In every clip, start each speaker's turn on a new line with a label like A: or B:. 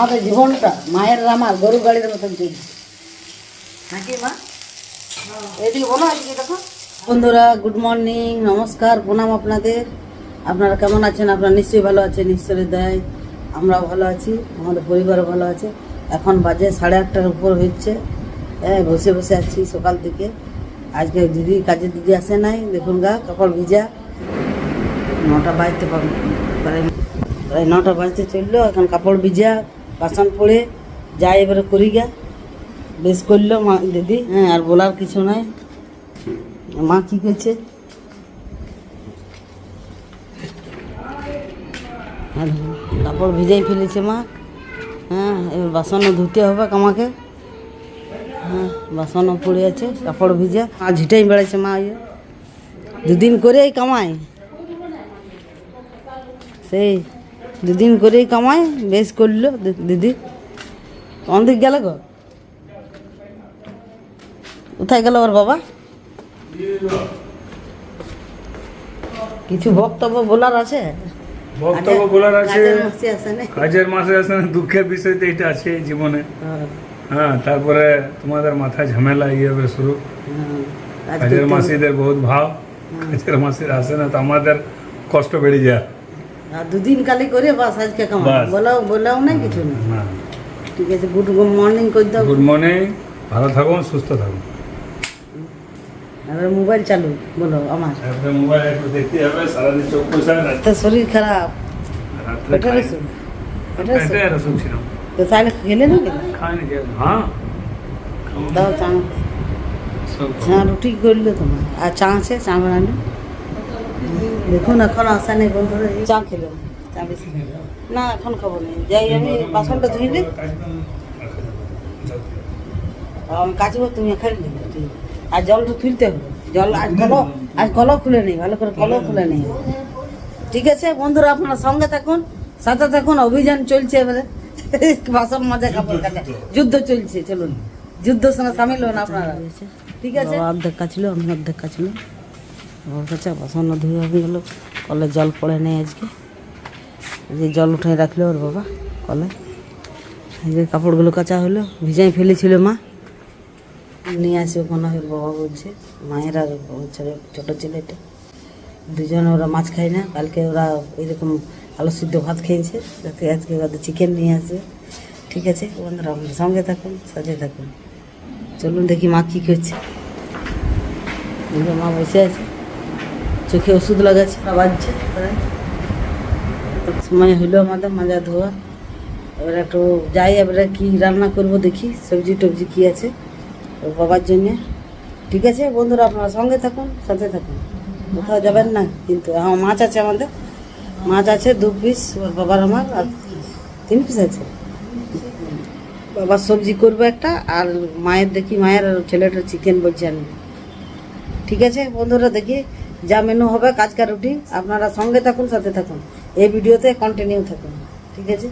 A: আমাদের জীবনটা মায়ের আমার গরু গাড়ির মতন চলছে। নাকি মা? এদিকে বলো এদিকে দেখো। বন্ধুরা গুড মর্নিং নমস্কার প্রণাম আপনাদের। আপনারা কেমন আছেন? আপনারা নিশ্চয়ই ভালো আছেন ঈশ্বরের দয়ায়। আমরাও ভালো আছি আমাদের পরিবারও ভালো আছে। এখন বাজে সাড়ে আটটার উপর হচ্ছে। হ্যাঁ বসে বসে আছি সকাল থেকে। আজকে দিদি কাজে দিদি আসে নাই। দেখুন গা কাপড় ভিজা। নটা বাজতে প্রায় প্রায় নটা বাজতে চলল এখন কাপড় ভিজা। বাসন পড়ে যাই এবারে করি গা। বেশ করল মা, দিদি হ্যাঁ আর বলার কিছু নাই। মা কি করছে? আর কাপড় ভিজাই ফেলেছে মা। হ্যাঁ এবার বাসনও ধুতে হবে আমাকে। হ্যাঁ বাসনও পড়ে আছে, কাপড় ভিজা। আর ঝিটাই বেড়াচ্ছে মা ইয়ে দুদিন করে কামায়। সেই দুদিন করেই কামায় বেশ করল দিদি। কোন দিক গেল গো? কোথায় গেল ওর বাবা? কিছু বক্তব্য বলার আছে?
B: বক্তব্য বলার আছে।
A: কাজের মাসে আছে না?
B: দুঃখের বিষয় তো এটা আছে জীবনে।
A: হ্যাঁ,
B: তারপরে তোমাদের মাথায় ঝামেলা ইয়ে হবে শুরু। কাজের মাসিদের বহুত ভাব কাজের মাসির আসে না তো আমাদের কষ্ট বেড়ে যায়।
A: দুদিন কালি করে বাস আজকে কামাই।
B: বাস।
A: বলাও বলাও না কিছু না
B: না।
A: ঠিক আছে গুড মর্নিং করে দাও।
B: গুড মর্নিং ভালো থাকুন সুস্থ থাকুন।
A: এবার মোবাইল চালু বলো আমার।
B: তারপরে মোবাইল একটু দেখতে হবে সারাদিন চোখ পয়সা
A: তো শরীর খারাপ।
B: রাত্রে
A: পেটের
B: খাই-
A: অসুখ পেটের অসুখ?
B: পেটের অসুখ ছিল।
A: তো তাহলে খেলে না কেন
B: খাইনি কে হ্যাঁ।
A: দাও চা।
B: সব
A: চা রুটি করল তোমার। আর চা আছে চা বানানো? দেখুন এখন আসা নেই বন্ধুরা চা খেলো। চা বেশি না এখন খাব না। যাই আমি বাসনটা ধুইলে আমি কাচবো তুমি দিবে ঠিক আর জলটা তুলতে হবে। জল আজ কল আজ কলও খুলে নেই ভালো করে কলও খুলে নেই। ঠিক আছে বন্ধুরা আপনারা সঙ্গে থাকুন সাথে থাকুন অভিযান চলছে এবারে। বাসন মাজা কাপড় কাচা যুদ্ধ চলছে চলুন। যুদ্ধ সঙ্গে সামিল হন আপনারা। ঠিক আছে? অর্ধেক কাছিল আমি অর্ধেক কাছিল ওর কাছে বাসন ধুয়ে হয়ে গেল। কলে জল পড়ে নেই আজকে। যে জল উঠে রাখল ওর বাবা কলে। যে কাপড়গুলো কাঁচা হলো ভিজাই ফেলেছিল মা। নিয়ে আসে ওখানে ওর বাবা বলছে, মায়ের আর ছেলে ছোটো ছেলেটা। দুজনে ওরা মাছ খায় না, কালকে ওরা এরকম আলু সিদ্ধ ভাত খেয়েছে যাতে আজকে ওদের চিকেন নিয়ে আসে। ঠিক আছে, বন্ধুরা আপনার সঙ্গে থাকুন, সাথে থাকুন। চলুন দেখি মা কী করছে। মা বসে আছে। চোখে ওষুধ লাগাচ্ছে বাজছে। সময় হইল আমাদের, মাজা ধোয়া। এবার একটু যাই, এবারে কি রান্না করব দেখি, সবজি টবজি কি আছে। ওর বাবার জন্যে। ঠিক আছে বন্ধুরা, আপনারা সঙ্গে থাকুন, সাথে থাকুন। কোথাও যাবেন না, কিন্তু হ্যাঁ মাছ আছে আমাদের। মাছ আছে, দু পিস ওর বাবার আমার, আর তিন পিস আছে। বাবার সবজি করব একটা, আর মায়ের দেখি, মায়ের আর ছেলেটার চিকেন বলছে আমি। ঠিক আছে বন্ধুরা, দেখি। যা মেনু হবে কাজকার রুটিন আপনারা সঙ্গে থাকুন সাথে থাকুন। এই ভিডিওতে কন্টিনিউ থাকুন ঠিক আছে?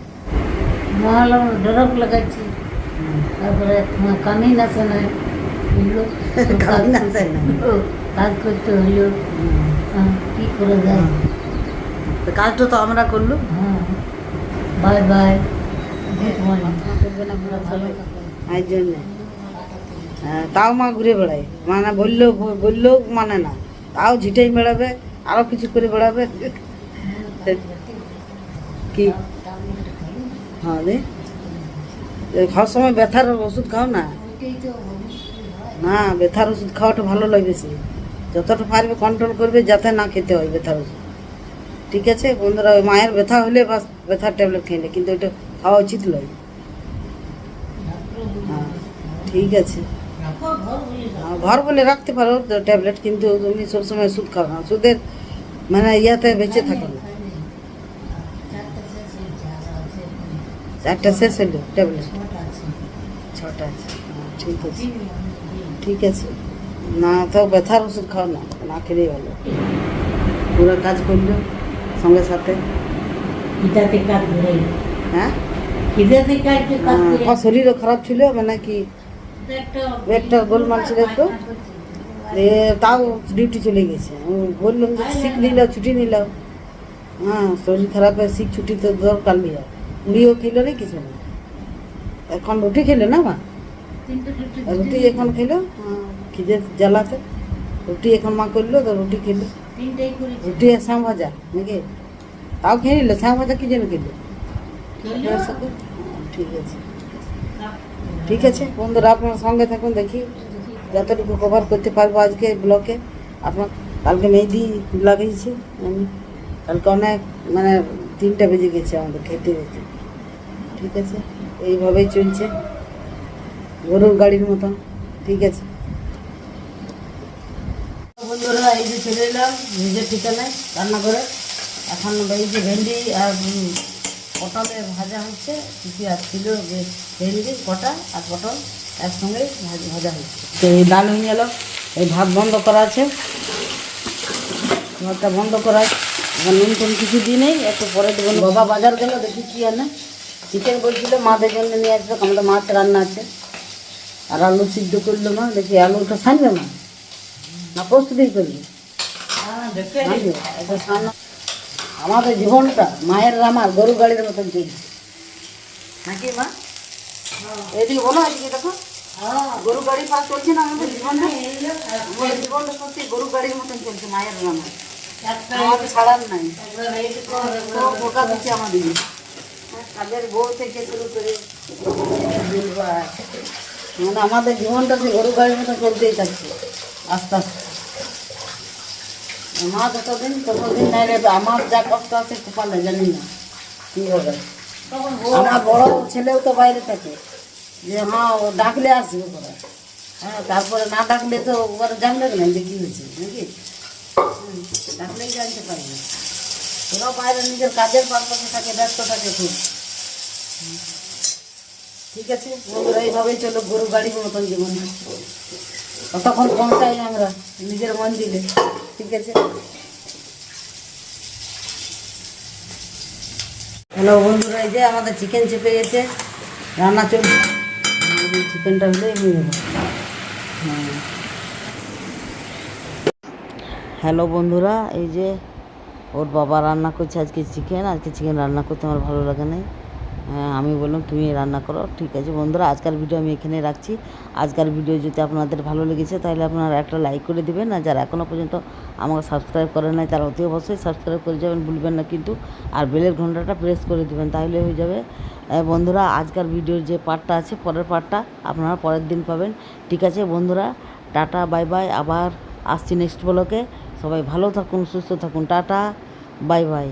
C: মহালম ডরক লাগাচ্ছি তারপরে কামিন আছে না
A: কামিন আছে না?
C: কাজ করতে হইল। হ্যাঁ, কি করে যায়?
A: কাজটা তো আমরা করল।
C: হ্যাঁ বাই বাই।
A: জন্য। হ্যাঁ, তাও মা ঘুরে বেড়ায়। মানে বললেও বললেও মানে না। তাও ঝিটাই বেড়াবে আরও কিছু করে বেড়াবে। কি? হ্যাঁ রে। খাওয়ার সময় ব্যথার ওষুধ খাও না? না, ব্যথার ওষুধ খাওয়াটা ভালো লাগে বেশি। যতটা পারবে কন্ট্রোল করবে, যাতে না খেতে হয় ব্যথার ওষুধ। ঠিক আছে, বন্ধুরা মায়ের ব্যথা হলে বাস ব্যথার ট্যাবলেট খেলে কিন্তু ওইটা খাওয়া উচিত নয়। হ্যাঁ ঠিক আছে। ঘর বলে রাখতে পারো ট্যাবলেট কিন্তু তুমি সবসময় ওষুধ খাও না ওষুধের মানে ইয়াতে বেঁচে থাকো না চারটা শেষ হলো ট্যাবলেট ছটা আছে হ্যাঁ, ঠিক আছে ঠিক আছে না তো ব্যথার ওষুধ খাও না না খেলেই ভালো পুরো কাজ করল সঙ্গে সাথে
C: খিদাতে কাজ ধরে
A: হ্যাঁ
C: খিদাতে কাজ যে কাজ
A: হ্যাঁ,
C: করে
A: আমার শরীরও খারাপ ছিল মানে কি একটা গোলমাল ছিল একটু। তাও ডিউটি চলে গেছে। বললাম যে শিখ নিলাম ছুটি নিলাম হ্যাঁ শরীর খারাপে শিখ ছুটি তো দরকার লিয়া মুড়িও খেলো না কিছু না। এখন রুটি খেলে না মা?
C: রুটি
A: এখন খেলো? আহ, খিদের জ্বালাতে। রুটি এখন মা করল তো রুটি খেলো। রুটি আর শ্যাম ভাজা নাকি? তাও খেয়ে নিল শ্যাম ভাজা কি জন্য খেলো? ঠিক আছে। ঠিক আছে? বন্ধুরা, আপনার সঙ্গে থাকুন, দেখি যতটুকু কভার করতে পারব আজকে ব্লকে আপনার কালকে মেহেদি লাগিয়েছি আমি। কালকে অনেক মানে তিনটা বেজে গেছে আমাদের খেতে খেতে। ঠিক আছে? এইভাবেই চলছে। গরুর গাড়ির মতন। ঠিক আছে? বন্ধুরা, এই যে চলে এলাম নিজের ঠিকানায় রান্না করে এখন এই যে ভেন্ডি আর উম, পটলের ভাজা হচ্ছে কিছু আর ছিল যে ভেন্ডি কটা আর পটল একসঙ্গে ভাজা হচ্ছে। তো এই ডাল হয়ে গেল এই ভাত বন্ধ করা আছে। ভাতটা বন্ধ করা আছে এখন নুন টুন কিছু দিই নেই একটু পরে দেবেন বাবা বাজার গেল দেখি কি আনে। চিকেন বলছিল মাদের জন্য নিয়ে আসবে আমাদের মাছ রান্না আছে। আর আলু সিদ্ধ করল মা দেখি আলুটা ছানবে মা। না প্রস্তুতি করবি। নাকি? এটা সামনে- আমাদের জীবনটা মায়ের আমার গরু গাড়ির মতন চলছে নাকি মা? এদিকে বলো, এদিকে দেখো। গাড়ি না আমাদের জীবনটা? আমাদের জীবনটা গরু গাড়ির মতন চলছে, মায়ের আমাকে ছাড়ার নাই। বোকা আমাদের। থেকে করে মানে আমাদের জীবনটা সেই গরু গাড়ির মতো চলতেই থাকছে। আস্তে আস্তে। মা যতদিন, ততদিন নাই আমার যা কষ্ট আছে কপালে জানি না কি হবে। আমার বড় ছেলেও তো বাইরে থাকে। যে হ্যাঁ ও ডাকলে আসবে ওরা হ্যাঁ তারপরে না ডাকলে তো ওরা জানবে না যে কী হয়েছে, নাকি? ডাকলেই জানতে পারবে। ওরাও বাইরে নিজের কাজের পারপাসে থাকে, ব্যস্ত থাকে খুব। ঠিক আছে? বন্ধুরা, এইভাবেই চলো গরু গাড়ির মতন জীবন। কতক্ষণ পৌঁছাই না আমরা, নিজের মন দিলে ঠিক আছে? হ্যালো বন্ধুরা, এই যে আমাদের চিকেন চেপে গেছে, রান্না চলছে। চিকেনটা হলেই হয়ে হ্যাঁ। হ্যালো বন্ধুরা, এই যে ওর বাবা রান্না করছে আজকে চিকেন আজকে চিকেন রান্না করতে আমার ভালো লাগে হ্যাঁ আমি বললাম, তুমি রান্না করো, ঠিক আছে। বন্ধুরা, আজকের ভিডিও আমি এখানে রাখছি। আজকের ভিডিও যদি আপনাদের ভালো লেগেছে, তাহলে আপনারা একটা লাইক করে দেবেন। আর যারা এখনও পর্যন্ত আমাকে সাবস্ক্রাইব করেন নাই, তারা অতি অবশ্যই সাবস্ক্রাইব করে যাবেন, ভুলবেন না কিন্তু। আর বেলের ঘন্টাটা প্রেস করে দেবেন, তাহলে হয়ে যাবে। বন্ধুরা, আজকের ভিডিওর যে পার্টটা আছে, পরের পার্টটা আপনারা পরের দিন পাবেন। ঠিক আছে, বন্ধুরা, টাটা বাই বাই আবার আসছি নেক্সট ব্লকে সবাই ভালো থাকুন, সুস্থ থাকুন। Tata bye bye